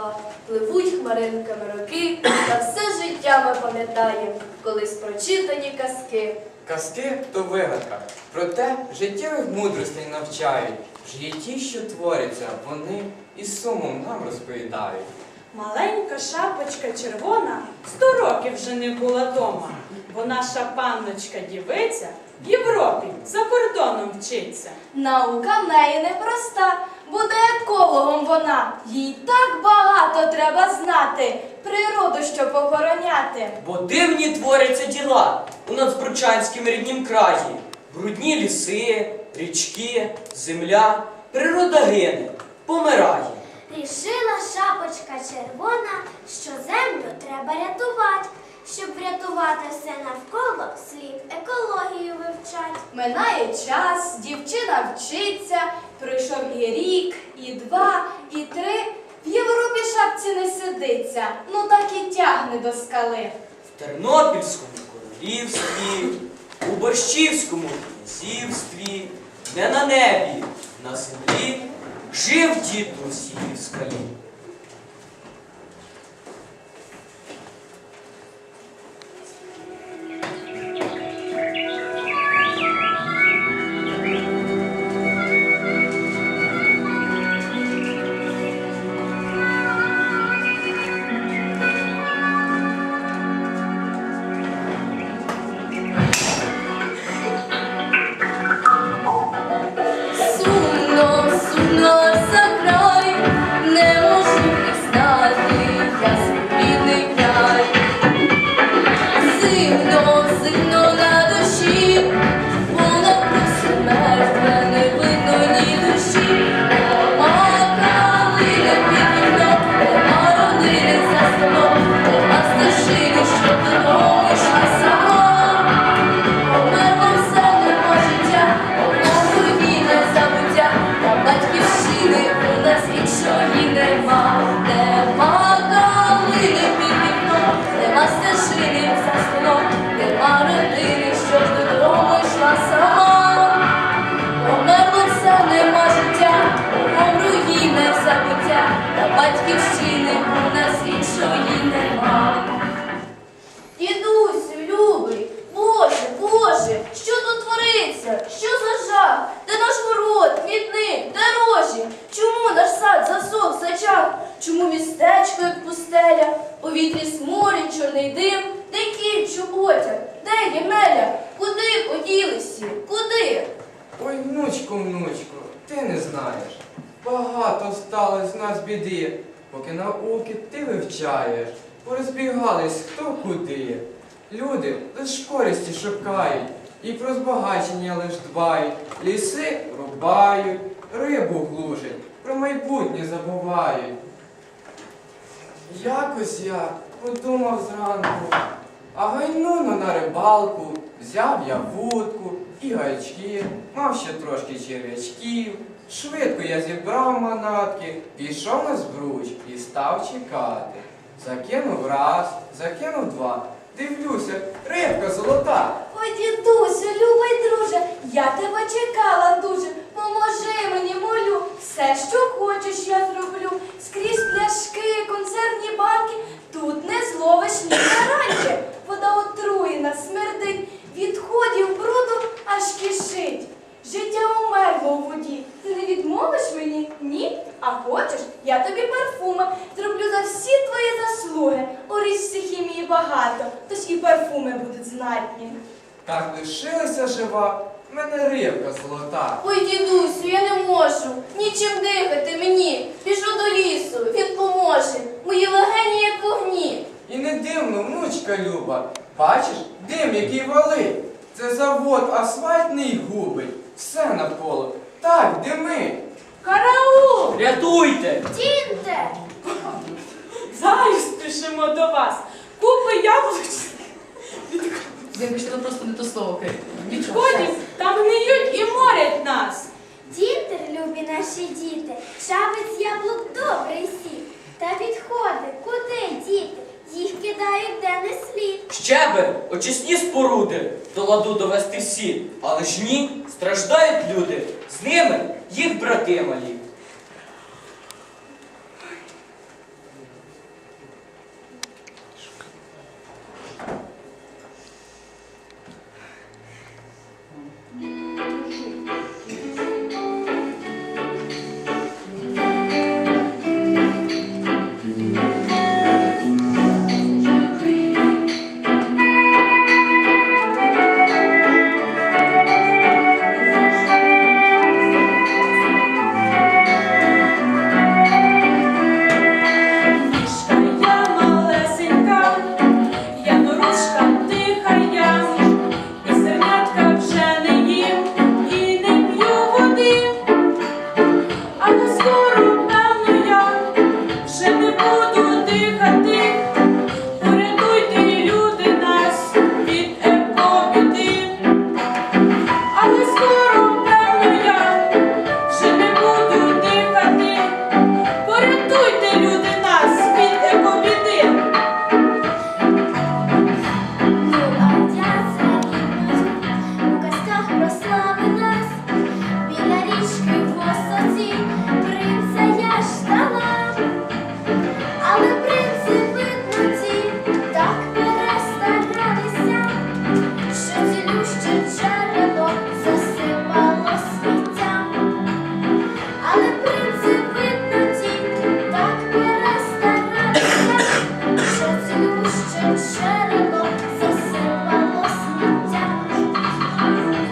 Різдва. Пливуть хмаринками роки, та все життя ми пам'ятаємо, колись прочитані казки. Казки то вигадка, проте життєвих мудростей навчають. Ж є ті, що творяться, вони із сумом нам розповідають. Маленька шапочка червона сто років вже не була дома, бо наша панночка дівиця в Європі за кордоном вчиться. Наука в неї непроста, буде екологом вона. Їй так багато треба знати, природу, щоб охороняти. Бо дивні творяться діла у нацбручанськім ріднім краї. Брудні ліси, річки, земля, природа гине, помирає. Рішила шапочка червона, що землю треба рятувати. Щоб врятувати все навколо, слід екологію вивчать. Минає час, дівчина вчиться, пройшов і рік, і два, і три. В Європі шапці не сидиться, ну так і тягне до скали. В Тернопільському королівстві, у Борщівському князівстві, не на небі, на землі жив дід Лусій в скалі. Пустеля? У вітрі сморід, чорний дим, де кінь, чоботяг, де Ємеля? Куди поділися? Куди? Ой, внучко, внучко, ти не знаєш. Багато стало з нас біди, поки науки ти вивчаєш. Порозбігались хто куди. Люди лиш користі шукають, і про збагачення лиш дбають. Ліси рубають, рибу глушать, про майбутнє забувають. Якось я подумав зранку, а гайнуно на рибалку, взяв я вудку і гачки, мав ще трошки черв'ячків. Швидко я зібрав манатки, пішов на збруч і став чекати. Закинув раз, закинув два. Дивлюся, рибка золота. Ой, дідусю, любий друже, я тебе чекала дуже. Поможи мені, молю. Все, що хочеш, я зроблю. Скрізь пляшки, консервні банки. Тут не зловиш ні тараньки. Вода отруєна, смердить, відходів бруду аж кишить. Життя умерло у воді. Ти не відмовиш мені? Ні? А хочеш, я тобі парфуми зроблю за всі твої заслуги. У річці хімії багато, тож і парфуми будуть знатні. Так лишилася жива, в мене рибка золота. Ой, дідусю, я не можу. Нічим дихати мені. Пішу до лісу, він поможе. Мої легені як вогні. І не дивно, внучка Люба. Бачиш, дим, який валить. Це завод асфальтний губить. Все навколо. Так, дими. Караул! Рятуйте! Дінте! Зараз спішимо до вас. Купи яблуч Вибачте, то просто не то слово відходів там гниють і морять нас. Дінтер, любі наші діти, шавець яблук добрий сік. Та відходи, куди діти? Їх кидають де не слід. Щебер, очисні споруди, до ладу довести всі, але ж ні, страждають люди, з ними їх брати малі.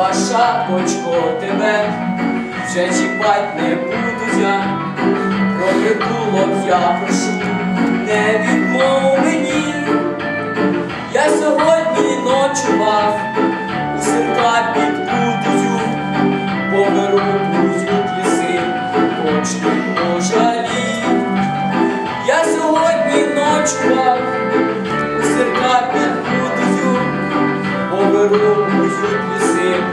Люба шапочко, тебе вже чіпать не буду я. Про притулок я прошу, не відмов мені. Я сьогодні ночував у сирка під Бутузю, повирубують ліси, хоч ти пожалій. Я сьогодні ночував ти.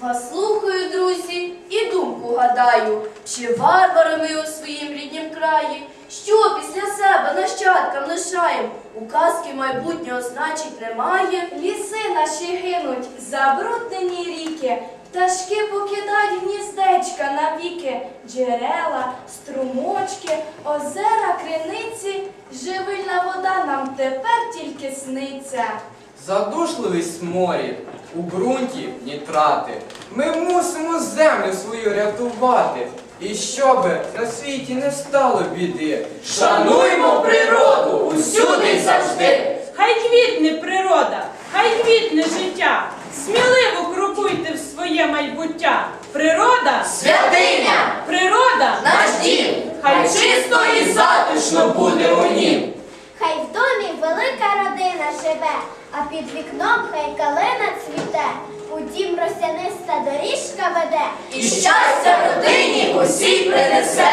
Вас слухаю, друзі, і думку гадаю, чи варвари ми у своїм ріднім краї, що після себе нащадкам лишаєм, у казки майбутнього значить немає. Ліси наші гинуть, забруднені ріки, пташки покидають гніздечка навіки, джерела, струмочки, озера, криниці, живильна вода нам тепер тільки сниться. Задушливість морі, у ґрунті нітрати. Ми мусимо землю свою рятувати. І щоби на світі не стало біди. Шануймо природу усюди й завжди. Хай квітне природа, хай квітне життя. Сміливо крокуйте в своє майбуття. Природа, Святиня, природа, наш дім, хай чисто і затишно буде у нім. Хай в домі велика родина живе, а під вікном хай калина цвіте, у дім росяниста доріжка веде. І щастя родині усій принесе.